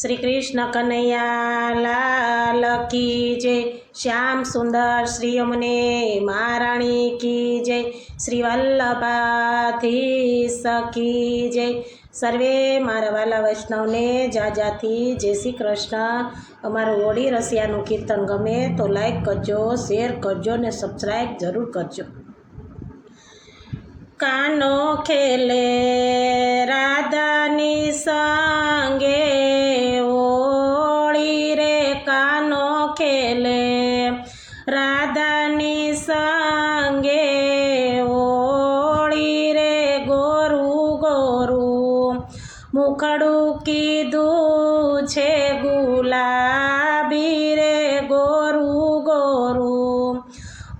શ્રી કૃષ્ણ કનૈયા લાલ કી જય. શ્યામ સુંદર શ્રી અમને મહારાણી કી જય. શ્રી વલ્લભાથી કી જય. સર્વે મારા વાલા વૈષ્ણવને જાજાથી જય શ્રી કૃષ્ણ. અમારું ઓડી રસિયાનું કીર્તન ગમે તો લાઈક કરજો શેર કરજો ને સબસ્ક્રાઈબ જરૂર કરજો. કાનો ખેલે રાધાની સંગે મુખડું કીધું છે ગુલાબી રે ગોરું ગોરું.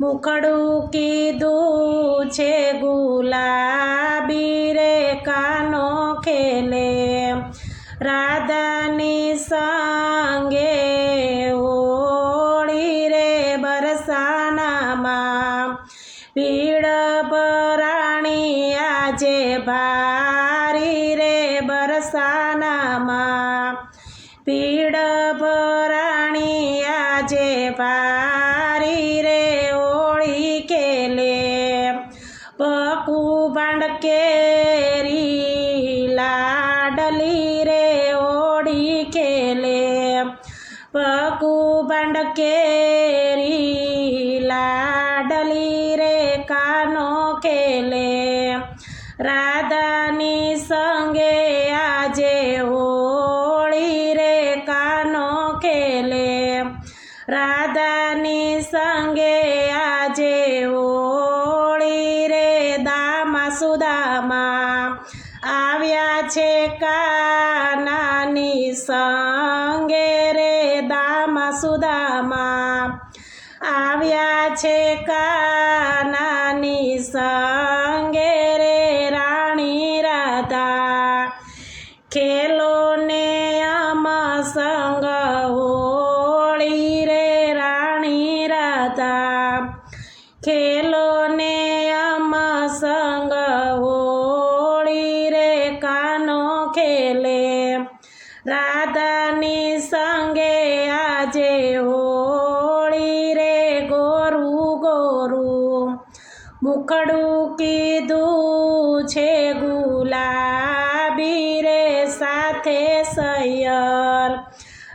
મુકડું કીધું છે ગુલાબી રે કાનો ખેલે. રાધાની સંગે ઓળી રે બરસાનામાં. પીડ પરાણી આજે ભારી ભાંડ કેરી લાડલી રે ઓળી ખેલે પકુ ભાંડ કેરી લાડલી રે કાનો ખેલે રાધાની સંગે આજે હોળી રે કાનો ખેલે રાધાની સંગે સુદામા આવ્યા છે કાનાની સંગે રે દામા સુદામા આવ્યા છે કાનાની સંગે રે રાણી રાધા. ખેલો ને આમ સંગ હોળી રે રાણી રાધા. ખેલો મુખડું કીધું છે ગુલાબી રે સાથે સૈયર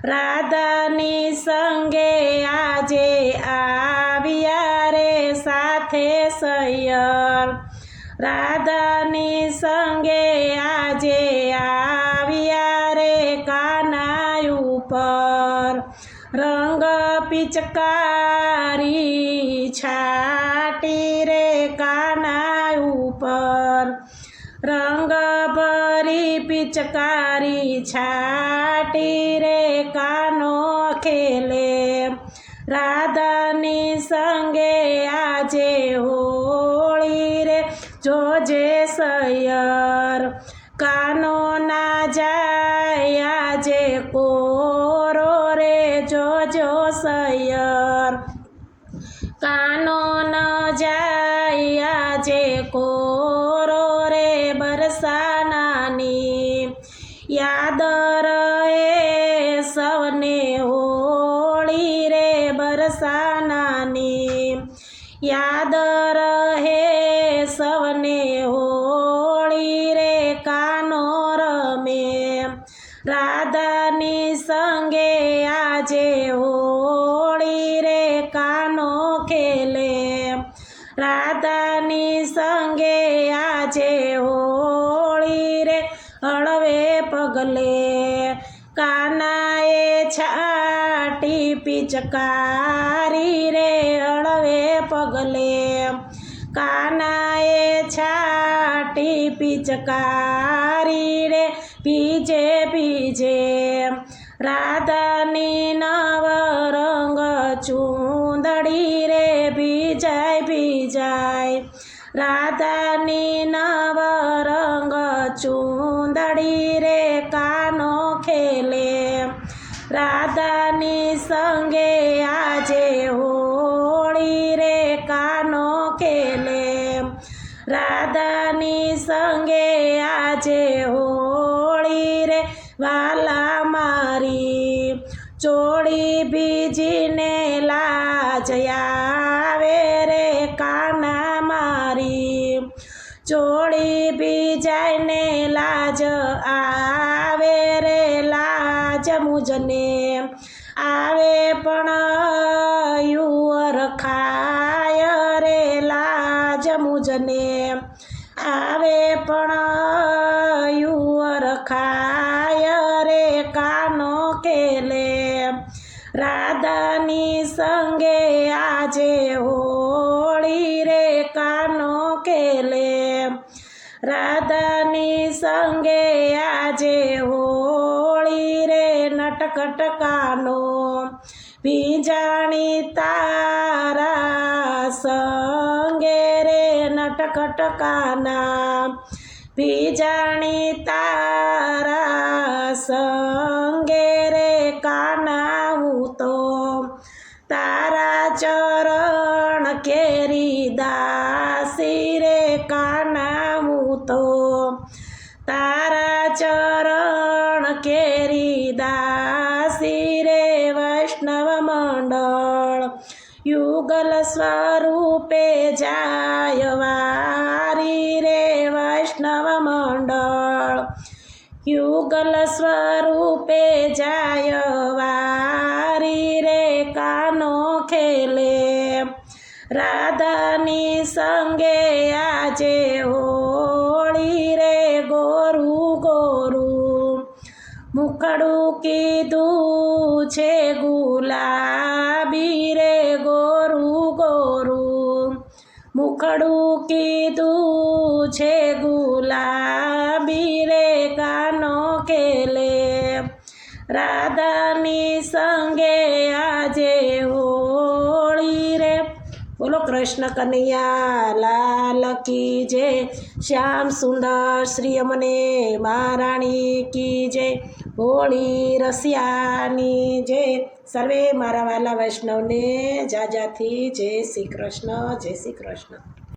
રાધાની સંગે આજે આવ્યા રે સાથે સૈયર રાધાની સંગે આજે આવ્યા રે કાનાય ઉપર. રંગ પિચકારી છાટી ઉપર રંગ ભરી પિચકારી છાટી રે કાનો ખેલે. રાધાની સંગે આજે હોળી રે જોજે સૈયર. કાનો ના જાય આજે કોરો યાદ રહે સૌને હોળી રે બરસાનાની. યાદ રહે સૌને હોળી રે કાનો રમે. રાધાની સંગે આજે હોળી રે કાનો ખેલે. રાધાની સંગે આજે હોળી પગલે કાનાએ છાટી પિચકારી રે અળવે પગલે. કાનાએ છાટી પિચકારી રે પીજે પીજે. રાધાની નવ રંગ ચૂંદડી રે ભીજાય ભીજાય રાધાની નવરંગ ચૂંદડી રે કાનો ખેલે. રાધાની સંગે આજે હોળી રે કાનો ખેલે. રાધાની સંગે આજે હોળી રે વાલા મારી. ચોળી બીજીને લાજ આવે રે લાજ મુજને. આવે પણ યુવર ખાય રે લાજ મુજને. આવે પણ યુવર ખાય રે કાનો કેલે. રાધાની સંગે આજે હોળી રે કાનો કેલે. રાધાની સંગે આજે હોળી રે નટકટકાનો ભીજાણી તારા સંગે રે નટકટકાના ભીજાણી તારા સંગે કેરી દાસી રે વૈષ્ણવ મંડળ. યુગલ સ્વરૂપે જાય વારી રે વૈષ્ણવ મંડળ. યુગલ સ્વરૂપે જાય વારી રે કાનો ખેલે. રાધાની સંગે આજે હોળી રે ગોરુ ગોરુ મુખડું કીધું છે, ગુલાબી રે ગોરુ ગોરુ. મુખડું કીધું છે, ગુલાબી રે કાનો કેલે. રાધાની સંગે આજે બોલો કૃષ્ણ કનૈયા, લાલ કી જય, શ્યામ સુંદર, શ્રી અમને મહારાણી કી જય, હોળી રસિયાની જય. સર્વે મારા વાલા વૈષ્ણવને જાજાથી જય શ્રી કૃષ્ણ, જય શ્રી કૃષ્ણ.